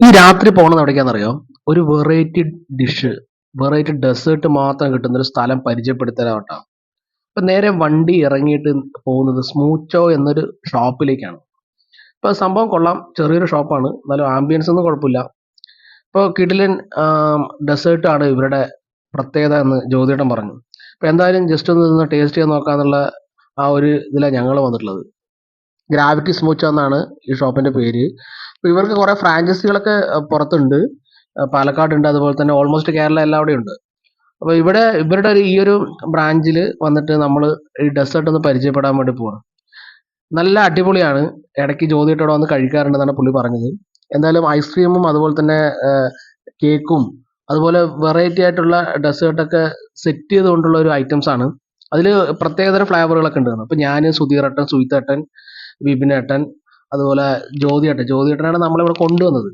ഈ രാത്രി പോണത് എവിടേക്കാണെന്നറിയോ ഒരു വെറൈറ്റി ഡിഷ് വെറൈറ്റി ഡെസേർട്ട് മാത്രം കിട്ടുന്ന ഒരു സ്ഥലം പരിചയപ്പെടുത്തലാവട്ടോ അപ്പൊ നേരെ വണ്ടി ഇറങ്ങിയിട്ട് പോകുന്നത് സ്മൂച്ചോ എന്നൊരു ഷോപ്പിലേക്കാണ് അപ്പൊ സംഭവം കൊള്ളാം. ചെറിയൊരു ഷോപ്പാണ് എന്നാലും ആംബിയൻസ് ഒന്നും കുഴപ്പമില്ല ഇപ്പോൾ കിടിലൻ ഡെസേർട്ട് ആണ് ഇവരുടെ പ്രത്യേകത എന്ന് ജ്യോതിയേട്ടൻ പറഞ്ഞു. അപ്പൊ എന്തായാലും ജസ്റ്റ് ഒന്ന് നിന്ന് ടേസ്റ്റ് ചെയ്ത് നോക്കാന്നുള്ള ആ ഒരു ഇതിലാണ് ഞങ്ങൾ വന്നിട്ടുള്ളത്. ഗ്രാവിറ്റി സ്മൂച്ചോ എന്നാണ് ഈ ഷോപ്പിന്റെ പേര്. അപ്പൊ ഇവർക്ക് കുറെ ഫ്രാഞ്ചൈസികളൊക്കെ പുറത്തുണ്ട്. പാലക്കാട് പാലക്കാടുണ്ട് അതുപോലെ തന്നെ ഓൾമോസ്റ്റ് കേരള എല്ലാവിടെയും ഉണ്ട്. അപ്പൊ ഇവിടെ ഇവരുടെ ഈ ഒരു ബ്രാഞ്ചിൽ വന്നിട്ട് നമ്മൾ ഈ ഡെസേർട്ട് ഒന്ന് പരിചയപ്പെടാൻ വേണ്ടി പോവാണ് നല്ല അടിപൊളിയാണ്. ഇടയ്ക്ക് ജ്യോതിട്ടോടെ വന്ന് കഴിക്കാറുണ്ടെന്നാണ് പുള്ളി പറഞ്ഞത്. എന്തായാലും ഐസ്ക്രീമും അതുപോലെ തന്നെ കേക്കും അതുപോലെ വെറൈറ്റി ആയിട്ടുള്ള ഡെസേർട്ടൊക്കെ സെറ്റ് ചെയ്തുകൊണ്ടുള്ള ഒരു ഐറ്റംസ് ആണ്. അതിൽ പ്രത്യേകതരം ഫ്ലേവറുകളൊക്കെ ഉണ്ട്. അപ്പൊ ഞാൻ സുധീറേട്ടൻ സുഹിത്തേട്ടൻ വിപിനേട്ടൻ അതുപോലെ ജ്യോതിയേട്ടൻ. ജ്യോതിയേട്ടനാണ് നമ്മളിവിടെ കൊണ്ടുവന്നത്.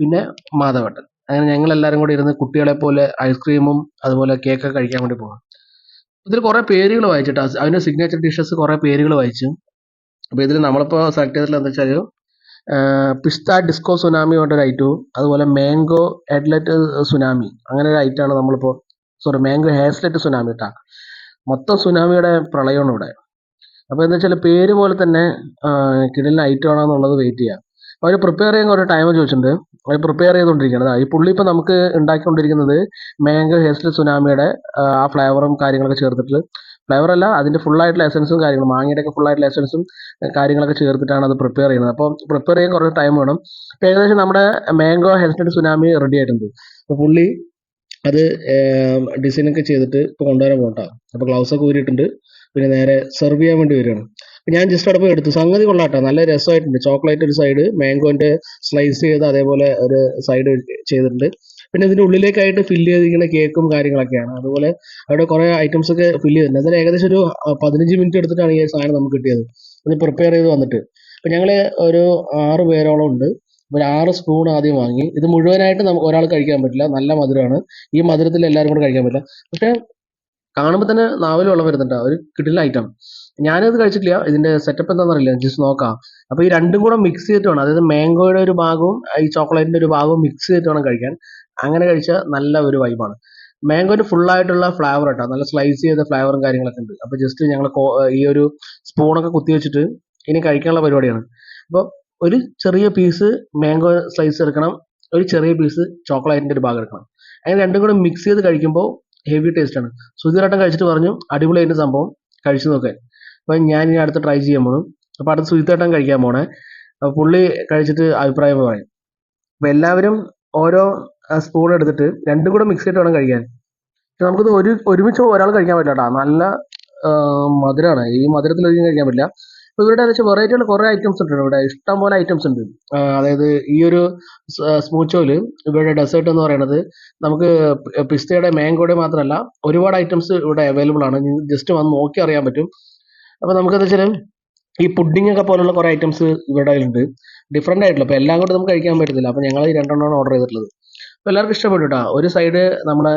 പിന്നെ മാധവേട്ടൻ. അങ്ങനെ ഞങ്ങൾ എല്ലാവരും കൂടി ഇരുന്ന് കുട്ടികളെ പോലെ ഐസ്ക്രീമും അതുപോലെ കേക്കൊക്കെ കഴിക്കാൻ വേണ്ടി പോകാം ഇതിൽ കുറേ പേരുകൾ വായിച്ചിട്ട് അതിന്റെ സിഗ്നേച്ചർ ഡിഷസ് കുറേ പേരുകൾ വായിച്ചു. അപ്പോൾ ഇതിൽ നമ്മളിപ്പോ സെലക്ട് ചെയ്തിട്ടുള്ള എന്താ വെച്ചാൽ പിസ്ത ഡിസ്കോ സുനാമി പറഞ്ഞൊരു ഐറ്റവും അതുപോലെ മാംഗോ ഹെഡ്ലറ്റ് സുനാമി. അങ്ങനെ ഒരു ഐറ്റമാണ് നമ്മളിപ്പോ സോറി മാംഗോ ഹേസ്ലെറ്റ് സുനാമി കേട്ടാ. മൊത്തം സുനാമിയുടെ പ്രളയമാണ് ഇവിടെ. അപ്പൊ എന്താ വെച്ചാൽ പേര് പോലെ തന്നെ കിടലിന് ഐറ്റം ആണോ എന്നുള്ളത് വെയിറ്റ് ചെയ്യാം അവർ പ്രിപ്പയർ ചെയ്യാൻ ഒരു ടൈം ചോദിച്ചിട്ടുണ്ട്. അവർ പ്രിപ്പയർ ചെയ്തുകൊണ്ടിരിക്കുകയാണ്. ഈ പുള്ളി ഇപ്പോൾ നമുക്ക് ഉണ്ടാക്കിക്കൊണ്ടിരിക്കുന്നത് മാംഗോ ഹെസ്റ്റ് സുനാമിയുടെ ആ ഫ്ലേവറും കാര്യങ്ങളൊക്കെ ചേർത്തിട്ട്. ഫ്ലേവർ അല്ല അതിന്റെ ഫുൾ ആയിട്ടുള്ള എസൻസും കാര്യങ്ങളും മാങ്ങയുടെ ഒക്കെ ഫുൾ ആയിട്ടുള്ള എസൻസും കാര്യങ്ങളൊക്കെ ചേർത്തിട്ടാണ് അത് പ്രിപ്പയർ ചെയ്യുന്നത്. അപ്പോൾ പ്രിപ്പയർ ചെയ്യാൻ കുറച്ച് ടൈം വേണം. ഇപ്പൊ ഏകദേശം നമ്മുടെ മാംഗോ ഹെസ്റ്റ് സുനാമി റെഡി ആയിട്ടുണ്ട്. അപ്പൊ പുള്ളി അത് ഡിസൈനൊക്കെ ചെയ്തിട്ട് ഇപ്പൊ കൊണ്ടുവരാൻ പോകട്ടോ അപ്പോൾ ഗ്ലൗസ് ഒക്കെ ഊരിയിട്ടുണ്ട്. പിന്നെ നേരെ സെർവ് ചെയ്യാൻ വേണ്ടി വരികയാണ്. ഞാൻ ജസ്റ്റ് അവിടെ പോയി എടുത്തു. സംഗതി കൊള്ളാട്ടോ. നല്ല രസമായിട്ടുണ്ട്. ചോക്ലേറ്റ് ഒരു സൈഡ് മാംഗോന്റെ സ്ലൈസ് ചെയ്ത് അതേപോലെ ഒരു സൈഡ് ചെയ്തിട്ടുണ്ട്. പിന്നെ ഇതിന്റെ ഉള്ളിലേക്കായിട്ട് ഫില്ല് ചെയ്തിരിക്കുന്ന കേക്കും കാര്യങ്ങളൊക്കെയാണ്. അതുപോലെ അവിടെ കുറെ ഐറ്റംസ് ഒക്കെ ഫില്ല് ചെയ്തിട്ടുണ്ട്. അതിന് ഏകദേശം ഒരു പതിനഞ്ച് മിനിറ്റ് എടുത്തിട്ടാണ് ഈ സാധനം നമുക്ക് കിട്ടിയത്. അത് പ്രിപ്പയർ ചെയ്ത് വന്നിട്ട്. അപ്പൊ ഞങ്ങൾ ഒരു ആറ് പേരോളം ഉണ്ട്. ഒരു ആറ് സ്പൂൺ ആദ്യം വാങ്ങി. ഇത് മുഴുവനായിട്ട് നമുക്ക് ഒരാൾ കഴിക്കാൻ പറ്റില്ല. നല്ല മധുരമാണ്. ഈ മധുരത്തിൽ എല്ലാവരും കൂടെ കഴിക്കാൻ പറ്റില്ല. പക്ഷെ കാണുമ്പോൾ തന്നെ നാവിൽ വെള്ളം വരുന്നുണ്ട്. ഒരു കിട്ടില്ല ഐറ്റം ഞാനത് കഴിച്ചിട്ടില്ല. ഇതിന്റെ സെറ്റപ്പ് എന്താണെന്നറിയില്ല. ജസ്റ്റ് നോക്കാം. അപ്പൊ ഈ രണ്ടും കൂടെ മിക്സ് ചെയ്തിട്ട് വേണം. അതായത് മാംഗോയുടെ ഒരു ഭാഗവും ഈ ചോക്ലേറ്റിന്റെ ഒരു ഭാഗവും മിക്സ് ചെയ്തിട്ട് വേണം കഴിക്കാൻ. അങ്ങനെ കഴിച്ചാൽ നല്ല ഒരു വൈബാണ് ഫുൾ ആയിട്ടുള്ള ഫ്ലേവർ കേട്ടോ നല്ല സ്ലൈസ് ചെയ്ത ഫ്ലേവറും കാര്യങ്ങളൊക്കെ ഉണ്ട്. അപ്പൊ ജസ്റ്റ് ഞങ്ങൾ ഈ ഒരു സ്പൂണൊക്കെ കുത്തി വെച്ചിട്ട് ഇനി കഴിക്കാനുള്ള പരിപാടിയാണ്. അപ്പോൾ ഒരു ചെറിയ പീസ് മാംഗോ സ്ലൈസ് എടുക്കണം. ഒരു ചെറിയ പീസ് ചോക്ലേറ്റിന്റെ ഒരു ഭാഗം എടുക്കണം. അങ്ങനെ രണ്ടും കൂടെ മിക്സ് ചെയ്ത് കഴിക്കുമ്പോൾ ഹെവി ടേസ്റ്റ് ആണ്. സുധീറേട്ടൻ കഴിച്ചിട്ട് പറഞ്ഞു അടിപൊളിയായിട്ട് സംഭവം. കഴിച്ചു നോക്കാൻ അപ്പൊ ഞാൻ ഇനി അടുത്ത് ട്രൈ ചെയ്യാൻ പോകണം അപ്പൊ അടുത്ത് സുഹിത്തേട്ടൻ കഴിക്കാൻ പോണേ. അപ്പൊ പുള്ളി കഴിച്ചിട്ട് അഭിപ്രായം പറയും. അപ്പൊ എല്ലാവരും ഓരോ സ്പൂൺ എടുത്തിട്ട് രണ്ടും കൂടെ മിക്സ് ചെയ്തിട്ട് വേണം കഴിക്കാൻ. നമുക്കിത് ഒരു ഒരുമിച്ച് ഒരാൾ കഴിക്കാൻ പറ്റില്ല കേട്ടോ നല്ല മധുരമാണ് ഈ മധുരത്തിൽ ഒരിക്കലും കഴിക്കാൻ പറ്റില്ല. അപ്പൊ ഇവരുടെ വെച്ചാൽ വെറൈറ്റികൾ കുറെ ഐറ്റംസ് ഉണ്ട് ഇവിടെ. ഇഷ്ടം പോലെ ഐറ്റംസ് ഉണ്ട് അതായത് ഈ ഒരു സ്മൂച്ചോയിൽ ഇവിടെ ഡെസേർട്ട് എന്ന് പറയുന്നത് നമുക്ക് പിസ്തയുടെ മാംഗോയുടെ മാത്രമല്ല ഒരുപാട് ഐറ്റംസ് ഇവിടെ അവൈലബിൾ ആണ്. ജസ്റ്റ് വന്ന് നോക്കി അറിയാൻ പറ്റും. അപ്പൊ നമുക്കെന്താ വെച്ചാൽ ഈ പുഡിംഗ് ഒക്കെ പോലുള്ള കുറെ ഐറ്റംസ് ഇവിടെ ഉണ്ട് ഡിഫറെന്റ് ആയിട്ടുള്ള അപ്പൊ എല്ലാം കൂടെ നമുക്ക് കഴിക്കാൻ പറ്റത്തില്ല. അപ്പൊ ഞങ്ങൾ ഈ രണ്ടെണ്ണമാണ് ഓർഡർ ചെയ്തിട്ടുള്ളത്. അപ്പൊ എല്ലാവർക്കും ഇഷ്ടപ്പെട്ടു കേട്ടോ ഒരു സൈഡ് നമ്മുടെ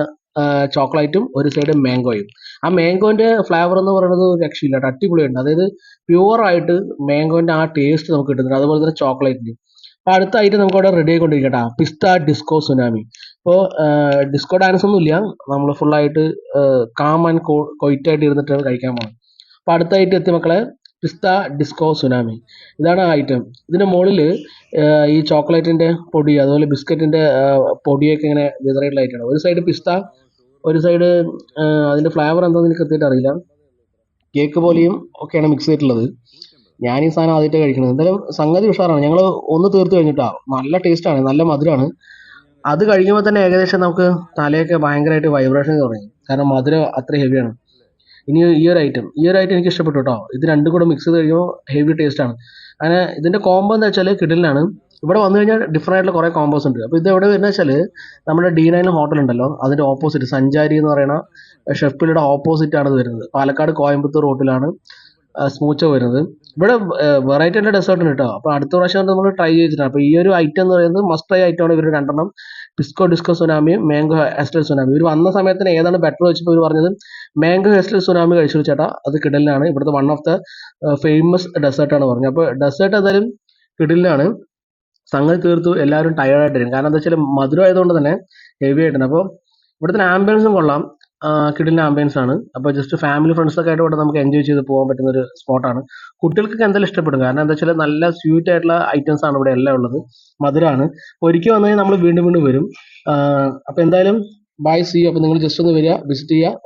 ചോക്ലേറ്റും ഒരു സൈഡ് മാംഗോയും ആ മാംഗോന്റെ ഫ്ലേവർ എന്ന് പറയുന്നത് ഒരു രക്ഷയില്ല അടിപൊളിയുണ്ട്. അതായത് പ്യുവർ ആയിട്ട് മാംഗോന്റെ ആ ടേസ്റ്റ് നമുക്ക് കിട്ടുന്നുണ്ട്. അതുപോലെ തന്നെ ചോക്ലേറ്റിന് അപ്പൊ ഐറ്റം നമുക്ക് അവിടെ റെഡി ആയിക്കൊണ്ടിരിക്കട്ടാ പിസ്ത ഡിസ്കോ സുനാമി ഇപ്പോൾ ഡിസ്കോ ഡാൻസ് ഒന്നും ഇല്ല. നമ്മൾ ഫുൾ ആയിട്ട് കാം ആൻഡ് കൊയിറ്റ് ആയിട്ട് ഇരുന്നിട്ടാണ് കഴിക്കാൻ പോകുന്നത് അപ്പൊ അടുത്തായിട്ട് എത്തി മക്കളെ. പിസ്ത ഡിസ്കോ സുനാമി ഇതാണ് ഐറ്റം ഇതിന്റെ മുകളിൽ ഈ ചോക്ലേറ്റിന്റെ പൊടി അതുപോലെ ബിസ്ക്കറ്റിന്റെ പൊടിയൊക്കെ ഇങ്ങനെ വിതറിയിട്ടുള്ള ഐറ്റമാണ് ഒരു സൈഡ് പിസ്ത ഒരു സൈഡ് അതിന്റെ ഫ്ലേവർ എന്താണെന്ന് എനിക്ക് കൃത്യമായിട്ട് അറിയില്ല. കേക്ക് പോലെയും ഒക്കെയാണ് മിക്സ് ചെയ്തിട്ടുള്ളത്. ഞാൻ ഈ സാധനം ആദ്യമായിട്ട് കഴിക്കുന്നത്. എന്തായാലും സംഗതി ഉഷാറാണ്. ഞങ്ങൾ ഒന്ന് തീർത്ത് കഴിഞ്ഞിട്ടാ. നല്ല ടേസ്റ്റാണ് നല്ല മധുരമാണ് അത് കഴിക്കുമ്പോൾ തന്നെ ഏകദേശം നമുക്ക് തലയൊക്കെ ഭയങ്കരമായിട്ട് വൈബ്രേഷൻ തുടങ്ങി. കാരണം മധുരം അത്ര ഹെവിയാണ് ഇനി ഈ ഒരു ഐറ്റം ഈ ഒരു ഐറ്റം എനിക്ക് ഇഷ്ടപ്പെട്ടു കേട്ടോ ഇത് രണ്ടും കൂടെ മിക്സ് ചെയ്ത് കഴിയുമ്പോൾ ഹെവി ടേസ്റ്റ് ആണ്. അങ്ങനെ ഇതിന്റെ കോംബോ എന്ന് വെച്ചാൽ കിടലിനാണ്. ഇവിടെ വന്നു കഴിഞ്ഞാൽ ഡിഫറെന്റ് ആയിട്ടുള്ള കുറേ കോമ്പോസ് ഉണ്ട്. അപ്പോൾ ഇത് എവിടെ വരുന്നത് വെച്ചാൽ നമ്മുടെ ഡി നയൻ ഹോട്ടൽ ഉണ്ടല്ലോ. അതിന്റെ ഓപ്പോസിറ്റ് സഞ്ചാരി എന്ന് പറയുന്ന ഷെഫിലിയുടെ ഓപ്പോസിറ്റ് ആണ് ഇത് വരുന്നത്. പാലക്കാട് കോയമ്പത്തൂർ റൂട്ടിലാണ് സ്മൂച്ച വരുന്നത്. ഇവിടെ വെറൈറ്റി ആയിട്ട് ഡെസേർട്ട് ഉണ്ട് കേട്ടോ. അപ്പൊ അടുത്ത പ്രാവശ്യം നമ്മൾ ട്രൈ ചെയ്തിട്ടാണ്. അപ്പൊ ഈ ഒരു ഐറ്റം എന്ന് പറയുന്നത് മസ്റ്റ് ട്രൈ ഐറ്റം ആണ് ഇവർ രണ്ടെണ്ണം. ഡിസ്കോ ഡിസ്കോ സുനാമിയും മാംഗോ ഹെസ്റ്റൽ സുനാമി ഇവർ വന്ന സമയത്തിന് ഏതാണ് ബെറ്റർ വെച്ചപ്പോൾ ഇവർ പറഞ്ഞത് മാംഗോ ഹെസ്റ്റൽ സുനാമി കഴിച്ചു ചേട്ടാ അത് കിടലിലാണ് ഇവിടുത്തെ വൺ ഓഫ് ദ ഫേമസ് ആണ് പറഞ്ഞത്. അപ്പൊ ഡെസേർട്ട് ഏതായാലും കിടലിലാണ് സംഗതി തീർത്തു. എല്ലാവരും ടയേർഡായിട്ടിരിക്കും കാരണം എന്താ വെച്ചാൽ മധുരം ആയതുകൊണ്ട് തന്നെ ഹെവി ആയിട്ടുണ്ട്. അപ്പോൾ ഇവിടുത്തെ ആംബിയൻസും കൊള്ളാം. കിടിലിന്റെ ആംബിയൻസ് ആണ്. അപ്പോൾ ജസ്റ്റ് ഫാമിലി ഫ്രണ്ട്സ് ഒക്കെ ആയിട്ട് ഇവിടെ നമുക്ക് എൻജോയ് ചെയ്ത് പോകാൻ പറ്റുന്ന ഒരു സ്പോട്ടാണ് കുട്ടികൾക്കൊക്കെ എന്തായാലും ഇഷ്ടപ്പെടും. കാരണം എന്താ വെച്ചാൽ നല്ല സ്വീറ്റ് ആയിട്ടുള്ള ഐറ്റംസ് ആണ് ഇവിടെ എല്ലാം ഉള്ളത്. മധുരമാണ് ഒരിക്കൽ വന്നു കഴിഞ്ഞാൽ നമ്മൾ വീണ്ടും വീണ്ടും വരും. അപ്പോൾ എന്തായാലും ബൈ സി അപ്പോൾ നിങ്ങൾ ജസ്റ്റ് ഒന്ന് വരിക വിസിറ്റ് ചെയ്യുക.